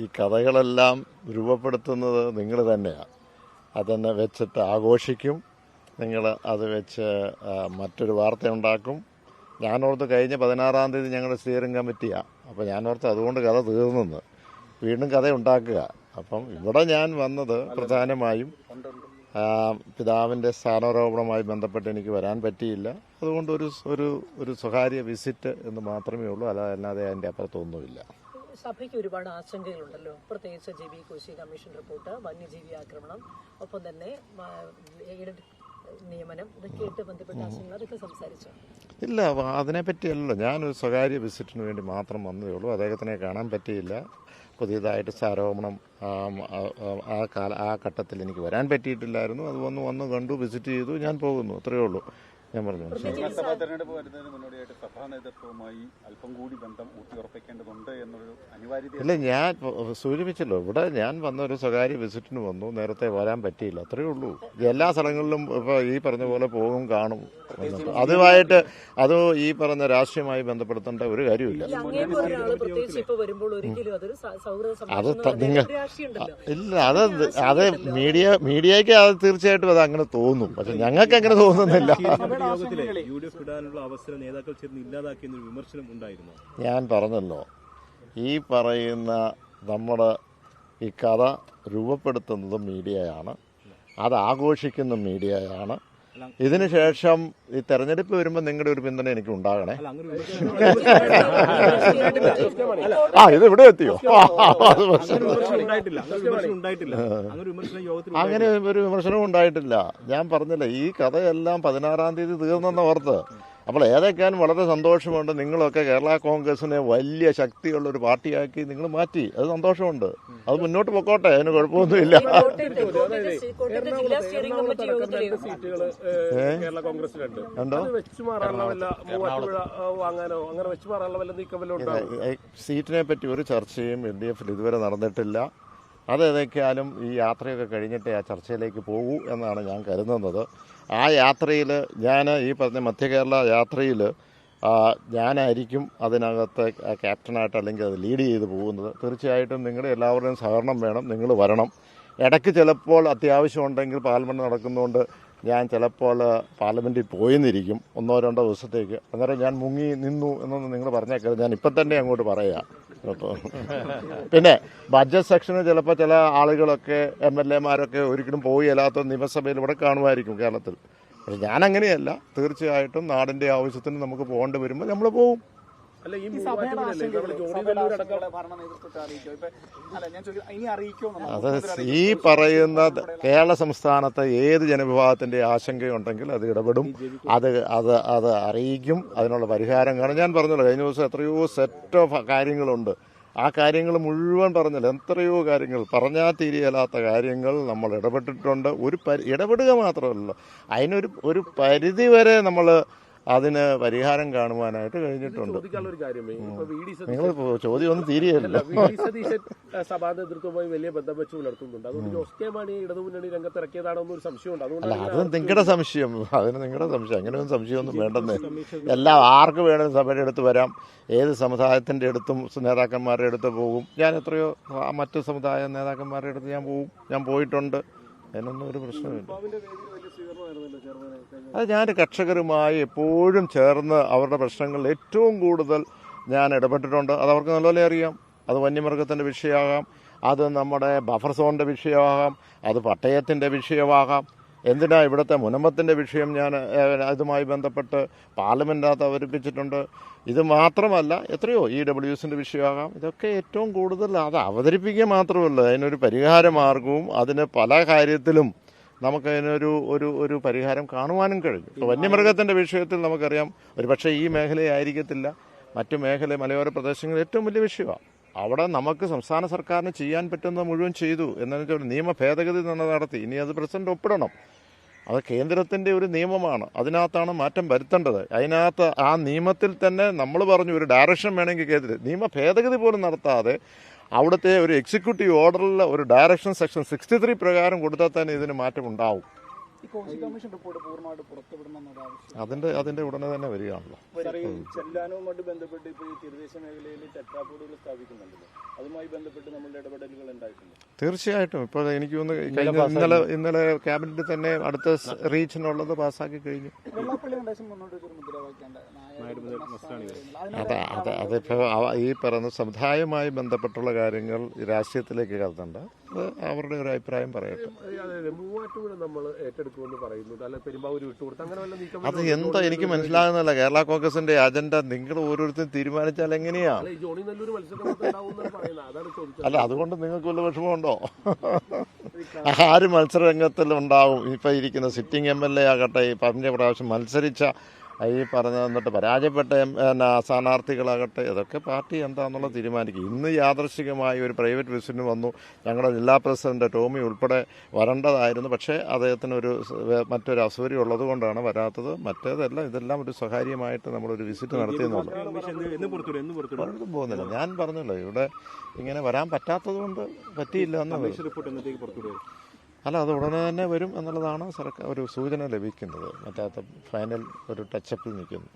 ഈ കഥകളെല്ലാം രൂപപ്പെടുത്തുന്നത് നിങ്ങൾ തന്നെയാണ് അതെന്നെ വെച്ചിട്ട് ആഘോഷിക്കും. നിങ്ങൾ അത് വെച്ച് മറ്റൊരു വാർത്ത ഉണ്ടാക്കും ഞാനോർത്ത് കഴിഞ്ഞ പതിനാറാം തീയതി ഞങ്ങളുടെ സ്റ്റിയറിംഗ് കമ്മിറ്റിയാണ് അപ്പോൾ ഞാനോർത്ത് അതുകൊണ്ട് കഥ തീർന്നെന്ന്. വീണ്ടും കഥ ഉണ്ടാക്കുക. അപ്പം ഇവിടെ ഞാൻ വന്നത് പ്രധാനമായും പിതാവിന്റെ സ്ഥാനാരോപണവുമായി ബന്ധപ്പെട്ട് എനിക്ക് വരാൻ പറ്റിയില്ല. അതുകൊണ്ട് ഒരു ഒരു ഒരു സ്വകാര്യ വിസിറ്റ് എന്ന് മാത്രമേ ഉള്ളൂ. അല്ലാതെ അതിന്റെ അപ്പുറത്തൊന്നുമില്ല. സഭയ്ക്ക് ഒരുപാട് ആശങ്കകളുണ്ടല്ലോ. പ്രത്യേകിച്ച് J B Koshy commission report വന്യജീവി ആക്രമണം ഒപ്പം തന്നെ നിയമനം ഇതൊക്കെയായിട്ട് ബന്ധപ്പെട്ട ആശങ്കകൾ അതൊക്കെ സംസാരിച്ചു? ഇല്ല അതിനെപ്പറ്റിയല്ലോ ഞാനൊരു സ്വകാര്യ വിസിറ്റിന് വേണ്ടി മാത്രം വന്നതേ ഉള്ളൂ. അദ്ദേഹത്തിനെ കാണാൻ പറ്റിയില്ല. പുതിയതായിട്ട് സാരോപണം ആ, കാല ആ ഘട്ടത്തിൽ എനിക്ക് വരാൻ പറ്റിയിട്ടില്ലായിരുന്നു. അത് വന്ന് വന്ന് കണ്ടു വിസിറ്റ് ചെയ്തു ഞാൻ പോകുന്നു. അത്രയേ ഉള്ളൂ. ഞാൻ പറഞ്ഞു. തെരഞ്ഞെടുപ്പ് വരുന്നതിന് മുന്നോടിയായിട്ട് സഭാ നേതൃത്വവുമായി അല്പം കൂടി ബന്ധം ഊട്ടിയുറപ്പിക്കേണ്ടതുണ്ട്. ഇല്ല ഞാൻ സൂചിപ്പിച്ചല്ലോ ഇവിടെ ഞാൻ വന്ന ഒരു സ്വകാര്യ വിസിറ്റിന് വന്നു നേരത്തെ വരാൻ പറ്റിയില്ല അത്രയേ ഉള്ളൂ. എല്ലാ സ്ഥലങ്ങളിലും ഇപ്പോൾ ഈ പറഞ്ഞ പോലെ പോകും കാണും. അതുമായിട്ട് അത് ഈ പറഞ്ഞ രാഷ്ട്രീയമായി ബന്ധപ്പെടുത്തേണ്ട ഒരു കാര്യമില്ല. ഈ അങ്ങേക്ക് ഒരാൾ വരുമ്പോൾ ഒരിക്കലും അതൊരു സൗഹൃദ അത് നിങ്ങൾ ഉണ്ടല്ലോ. ഇല്ല അത് അത് മീഡിയ മീഡിയയ്ക്ക് അത് തീർച്ചയായിട്ടും അത് അങ്ങനെ തോന്നും. പക്ഷെ ഞങ്ങൾക്ക് അങ്ങനെ തോന്നുന്നില്ല. യോഗത്തിലെ യു ഡി എഫ് വിടാനുള്ള അവസരം നേതാക്കൾ ചേർന്ന് ഇല്ലാതാക്കിയെന്നൊരു വിമർശനം ഉണ്ടായിരുന്നു? ഞാൻ പറഞ്ഞല്ലോ ഈ പറയുന്ന നമ്മുടെ ഈ കഥ രൂപപ്പെടുത്തുന്നത് മീഡിയയാണ്. അത് ആഘോഷിക്കുന്ന മീഡിയയാണ്. ഇതിനുശേഷം ഈ തെരഞ്ഞെടുപ്പ് വരുമ്പോൾ നിങ്ങളുടെ ഒരു പിന്തുണ എനിക്ക് ഉണ്ടാകണേ. ആ ഇത് ഇവിടെ എത്തിയോ? അങ്ങനെ ഒരു വിമർശനവും ഉണ്ടായിട്ടില്ല. ഞാൻ പറഞ്ഞില്ല ഈ കഥയെല്ലാം പതിനാറാം തീയതി തീർന്നെന്ന് ഓർത്ത്. അപ്പോൾ ഏതൊക്കെയാലും വളരെ സന്തോഷമുണ്ട്. നിങ്ങളൊക്കെ കേരള കോൺഗ്രസിനെ വലിയ ശക്തിയുള്ള ഒരു പാർട്ടിയാക്കി നിങ്ങൾ മാറ്റി. അത് സന്തോഷമുണ്ട്. അത് മുന്നോട്ട് പൊക്കോട്ടെ അതിന് കുഴപ്പമൊന്നുമില്ല. സീറ്റിനെ പറ്റി ഒരു ചർച്ചയും എൽ ഡി എഫിൽ ഇതുവരെ നടന്നിട്ടില്ല. അത് ഏതൊക്കെയാലും ഈ യാത്രയൊക്കെ കഴിഞ്ഞിട്ട് ആ ചർച്ചയിലേക്ക് പോകൂ എന്നാണ് ഞാൻ കരുതുന്നത്. ആ യാത്രയിൽ ഞാൻ ഈ പറഞ്ഞ മധ്യ കേരള യാത്രയിൽ ഞാനായിരിക്കും അതിനകത്ത് ക്യാപ്റ്റനായിട്ട് അല്ലെങ്കിൽ അത് ലീഡ് ചെയ്ത് പോകുന്നത്. തീർച്ചയായിട്ടും നിങ്ങളുടെ എല്ലാവരുടെയും സഹകരണം വേണം നിങ്ങൾ വരണം. ഇടയ്ക്ക് ചിലപ്പോൾ അത്യാവശ്യം ഉണ്ടെങ്കിൽ പാർലമെന്റ് നടക്കുന്നതുകൊണ്ട് ഞാൻ ചിലപ്പോൾ പാർലമെന്റിൽ പോയെന്നിരിക്കും. ഒന്നോ രണ്ടോ ദിവസത്തേക്ക്. അന്നേരം ഞാൻ മുങ്ങി നിന്നു എന്നൊന്നും നിങ്ങൾ പറഞ്ഞേക്കരുത്. ഞാൻ ഇപ്പം തന്നെ അങ്ങോട്ട് പറയാം. പിന്നെ ബഡ്ജറ്റ് സെക്ഷന് ചിലപ്പോൾ ചില ആളുകളൊക്കെ എം എൽ എമാരൊക്കെ ഒരിക്കലും പോയി അല്ലാത്ത നിയമസഭയിൽ ഇവിടെ കാണുമായിരിക്കും കേരളത്തിൽ. പക്ഷെ ഞാൻ അങ്ങനെയല്ല തീർച്ചയായിട്ടും നാടിന്റെ ആവശ്യത്തിന് നമുക്ക് പോകേണ്ടി വരുമ്പോൾ നമ്മൾ പോകും അല്ല ഈ അത് ഈ പറയുന്ന കേരള സംസ്ഥാനത്തെ ഏത് ജനവിഭാഗത്തിന്റെ ആശങ്കയുണ്ടെങ്കിൽ അത് ഇടപെടും. അത് അത് അത് അറിയിക്കും. അതിനുള്ള പരിഹാരം കാണും. ഞാൻ പറഞ്ഞല്ലോ കഴിഞ്ഞ ദിവസം എത്രയോ സെറ്റ് ഓഫ് കാര്യങ്ങളുണ്ട്. ആ കാര്യങ്ങൾ മുഴുവൻ പറഞ്ഞല്ലോ. എത്രയോ കാര്യങ്ങൾ. പറഞ്ഞാൽ തീരിയല്ലാത്ത കാര്യങ്ങൾ നമ്മൾ ഇടപെട്ടിട്ടുണ്ട്. ഒരു പരി ഇടപെടുക മാത്രമല്ല അതിനൊരു ഒരു പരിധി വരെ നമ്മൾ അതിന് പരിഹാരം കാണുവാനായിട്ട് കഴിഞ്ഞിട്ടുണ്ട്. ഒരു നിങ്ങൾ ചോദ്യം ഒന്നും തീരെയല്ല സഭാ നേതൃത്വവുമായി വലിയ ബന്ധം വെച്ച് പുലർത്തുന്നുണ്ട്. അതുകൊണ്ട് ജോസ് കെ മാണി ഇടതുമുന്നണി രംഗത്തിറക്കിയതാണോ എന്നൊരു സംശയമുണ്ട്. അല്ല അതുകൊണ്ട് അത് നിങ്ങളുടെ സംശയം. അതിന് നിങ്ങളുടെ സംശയം. അങ്ങനെയൊന്നും സംശയമൊന്നും വേണ്ടെന്ന്. എല്ലാം ആർക്ക് വേണമെങ്കിലും സഭയുടെ അടുത്ത് വരാം. ഏത് സമുദായത്തിന്റെ അടുത്തും നേതാക്കന്മാരുടെ അടുത്ത് പോകും. ഞാൻ എത്രയോ മറ്റ് സമുദായ നേതാക്കന്മാരുടെ അടുത്ത് ഞാൻ പോകും. ഞാൻ പോയിട്ടുണ്ട്. അതിനൊന്നും ഒരു പ്രശ്നമില്ല അത് ഞാൻ കർഷകരുമായി എപ്പോഴും ചേർന്ന് അവരുടെ പ്രശ്നങ്ങളിൽ ഏറ്റവും കൂടുതൽ ഞാൻ ഇടപെട്ടിട്ടുണ്ട്. അത് അവർക്ക് നല്ലപോലെ അറിയാം. അത് വന്യമൃഗത്തിന്റെ വിഷയമാകാം. അത് നമ്മുടെ ബഫർ സോണിന്റെ വിഷയമാകാം. അത് പട്ടയത്തിന്റെ വിഷയമാകാം. എന്തിനാ ഇവിടുത്തെ മുനമ്പത്തിന്റെ വിഷയം ഞാൻ അതുമായി ബന്ധപ്പെട്ട് പാർലമെന്റിനകത്ത് അവതരിപ്പിച്ചിട്ടുണ്ട്. ഇത് മാത്രമല്ല എത്രയോ ഇ ഡബ്ല്യു എസിന്റെ വിഷയമാകാം. ഇതൊക്കെ ഏറ്റവും കൂടുതൽ അത് അവതരിപ്പിക്കുക മാത്രമല്ല അതിനൊരു പരിഹാരമാർഗവും അതിന് പല കാര്യത്തിലും നമുക്കതിനൊരു ഒരു ഒരു പരിഹാരം കാണുവാനും കഴിഞ്ഞു. ഇപ്പോൾ വന്യമൃഗത്തിന്റെ വിഷയത്തിൽ നമുക്കറിയാം ഒരു പക്ഷേ ഈ മേഖലയായിരിക്കത്തില്ല മറ്റു മേഖല മലയോര പ്രദേശങ്ങളിൽ ഏറ്റവും വലിയ വിഷയമാണ് അവിടെ നമുക്ക് സംസ്ഥാന സർക്കാരിന് ചെയ്യാൻ പറ്റുന്ന മുഴുവൻ ചെയ്തു എന്നു വെച്ചാൽ ഒരു നിയമ ഭേദഗതി തന്നെ നടത്തി. ഇനി അത് പ്രസിഡന്റ് ഒപ്പിടണം. അത് കേന്ദ്രത്തിന്റെ ഒരു നിയമമാണ്. അതിനകത്താണ് മാറ്റം വരുത്തേണ്ടത്. അതിനകത്ത് ആ നിയമത്തിൽ തന്നെ നമ്മൾ പറഞ്ഞു ഒരു ഡയറക്ഷൻ വേണമെങ്കിൽ കേന്ദ്രം നിയമ ഭേദഗതി പോലും നടത്താതെ അവിടുത്തെ ഒരു എക്സിക്യൂട്ടീവ് ഓർഡറിൽ ഒരു ഡയറക്ഷൻ സെക്ഷൻ സിക്സ്റ്റി ത്രീ പ്രകാരം കൊടുത്താൽ തന്നെ ഇതിന് മാറ്റം അതിന്റെ അതിന്റെ ഉടനെ തന്നെ വരികയാണല്ലോ. ചെല്ലാനവുമായിട്ട് ബന്ധപ്പെട്ട് ഇപ്പോൾ ഈ തീരദേശ മേഖലയിൽ ടെട്രാപോഡുകൾ സ്ഥാപിക്കുന്നുണ്ടല്ലോ. അതുമായി ബന്ധപ്പെട്ട് നമ്മളുടെ ഇടപെടലുകൾ ഉണ്ടായിട്ടുണ്ട് തീർച്ചയായിട്ടും. ഇപ്പോൾ എനിക്ക് തോന്നുന്നു കഴിഞ്ഞ ഇന്നലെ ഇന്നലെ ക്യാബിനറ്റ് തന്നെ അടുത്ത റീച്ചിനുള്ളത് പാസ്സാക്കി കഴിഞ്ഞു. അതെ അതെ അതിപ്പോൾ ഈ പറയുന്ന സമുദായവുമായി ബന്ധപ്പെട്ടുള്ള കാര്യങ്ങൾ രാഷ്ട്രീയത്തിലേക്ക് കടത്തണ്ട അത് അവരുടെ ഒരു അഭിപ്രായം പറയട്ടെ. അതെ മൂവാറ്റുപുഴ നമ്മൾ ഏറ്റെടുക്കുമെന്ന് പറയുന്നുണ്ട് അല്ല പെരുമ്പാവൂർ വിട്ടുകൊടുത്ത് അങ്ങനെ വല്ല നീക്കം അത് എന്താ എനിക്ക് മനസ്സിലാകുന്നില്ല. കേരള കോൺഗ്രസിന്റെ അജണ്ട നിങ്ങൾ ഓരോരുത്തരും തീരുമാനിച്ചാൽ എങ്ങനെയാ? അല്ല ഈ ജോണി നല്ലൊരു മത്സരം ഉണ്ടാവും പറയുന്നത്. അതാണ് ചോദിച്ചത്. അല്ല അതുകൊണ്ട് നിങ്ങൾക്ക് വല്ല വിഷമമുണ്ടോ? ആര് മത്സരരംഗത്തിൽ ഉണ്ടാവും? ഇപ്പൊ ഇരിക്കുന്ന സിറ്റിംഗ് എം എൽ എ ആകട്ടെ ഈ പറഞ്ഞ പ്രാവശ്യം മത്സരിച്ച ഈ പറഞ്ഞ എന്നിട്ട് പരാജയപ്പെട്ട എന്നാ സ്ഥാനാർത്ഥികളാകട്ടെ ഇതൊക്കെ പാർട്ടി എന്താണെന്നുള്ള തീരുമാനിക്കും. ഇന്ന് യാദർശികമായി ഒരു പ്രൈവറ്റ് വിസിറ്റിന് വന്നു. ഞങ്ങളുടെ ജില്ലാ പ്രസിഡന്റ് ടോമി ഉൾപ്പെടെ വരേണ്ടതായിരുന്നു. പക്ഷേ അദ്ദേഹത്തിന് ഒരു മറ്റൊരു അസൗകര്യം ഉള്ളത് കൊണ്ടാണ് വരാത്തത്. മറ്റേതല്ല ഇതെല്ലാം ഒരു സ്വകാര്യമായിട്ട് നമ്മളൊരു വിസിറ്റ് നടത്തിയെന്നുള്ളൂ പോകുന്നില്ല. ഞാൻ പറഞ്ഞല്ലോ ഇവിടെ ഇങ്ങനെ വരാൻ പറ്റാത്തത് കൊണ്ട് പറ്റിയില്ല എന്ന് അല്ല അത് ഉടനെ തന്നെ വരും എന്നുള്ളതാണ് സർക്കാർ ഒരു സൂചന ലഭിക്കുന്നത്. മറ്റേ ഫൈനൽ ഒരു ടച്ചപ്പിൽ നിൽക്കുന്നു.